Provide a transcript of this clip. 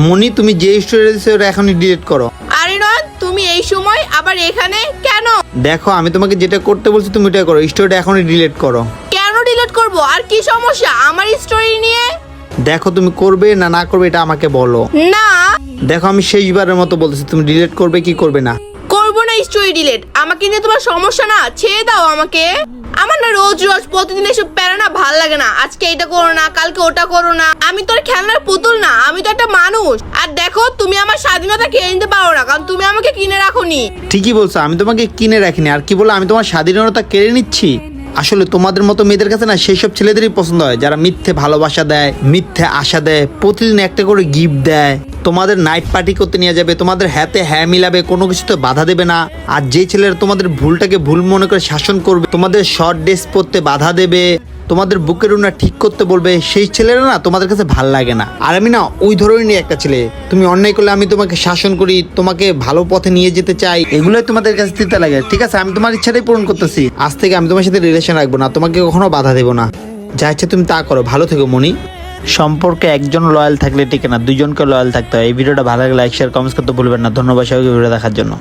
মনি তুমি যে স্টোরি দিছো ওটা এখনই ডিলিট করো। আরে নয় তুমি এই সময় আবার এখানে কেন? দেখো আমি তোমাকে যেটা করতে বলছি তুমি ওটা করো। স্টোরিটা এখনই ডিলিট করো। কেন ডিলিট করব? আর কি সমস্যা? আমার স্টোরি নিয়ে? দেখো তুমি করবে না না করবে এটা আমাকে বলো। না। দেখো আমি শেষবারের মতো বলতেছি তুমি ডিলিট করবে কি করবে না। করব না স্টোরি ডিলিট আমাকে নিয়ে তোমার সমস্যা না? ছেড়ে দাও আমাকে। আমার না রোজ রোজ প্রতিদিন ভালো লাগে না। আজকে এটা করো না, কালকে ওটা করো না। আমি তোর খেলনার পুতুল না, আমি তো একটা মানুষ। আর দেখো, তুমি আমার স্বাধীনতা কিনে নিতে পারো না, কারণ তুমি আমাকে কিনে রাখোনি। ঠিকই বলছো, আমি তোমাকে কিনে রাখিনি। আর কি বলো, আমি তোমার স্বাধীনতা কেড়ে নিচ্ছি? আসলে তোমাদের মতো মেয়েদের কাছে না সেই সব ছেলেদেরই পছন্দ হয়, যারা মিথ্যে ভালোবাসা দেয়, মিথ্যে আশা দেয়, প্রতিদিন একটা করে গিফট দেয়। তোমাদের নাইট পার্টি করতে নিয়ে যাবে, তোমাদের হাতে হ্যাঁ মিলাবে, কোনো কিছুতে বাধা দেবে না। আর যে ছেলেরা তোমাদের ভুলটাকে ভুল মনে করে শাসন করবে, তোমাদের শর্ট ড্রেস পরতে বাধা দেবে। তোমাদের বুকের উনা ঠিক করতে বলবে, সেই ছেলেরা না তোমাদের কাছে ভালো লাগে না। আর আমি না ওই ধরনেরই একটা ছেলে। তুমি অন্যায় করলে আমি তোমাকে শাসন করি, তোমাকে ভালো পথে নিয়ে যেতে চাই। এগুলোই তোমাদের কাছে তিতা লাগে। ঠিক আছে, আমি তোমার ইচ্ছাটাই পূরণ করতেছি। আজ থেকে আমি তোমার সাথে রিলেশন রাখব না, তোমাকে কখনো বাধা দেবো না। যা ইচ্ছা তুমি তা করো। ভালো থেকো মনি সম্পর্কে একজন লয়াল থাকলে ঠিক না, দুজনকে লয়াল থাকতে হয়। এই ভিডিওটা ভালো লাগলে লাইক শেয়ার কমেন্টস করতে ভুলবেন না। ধন্যবাদ সবাইকে ভিডিও দেখার জন্য।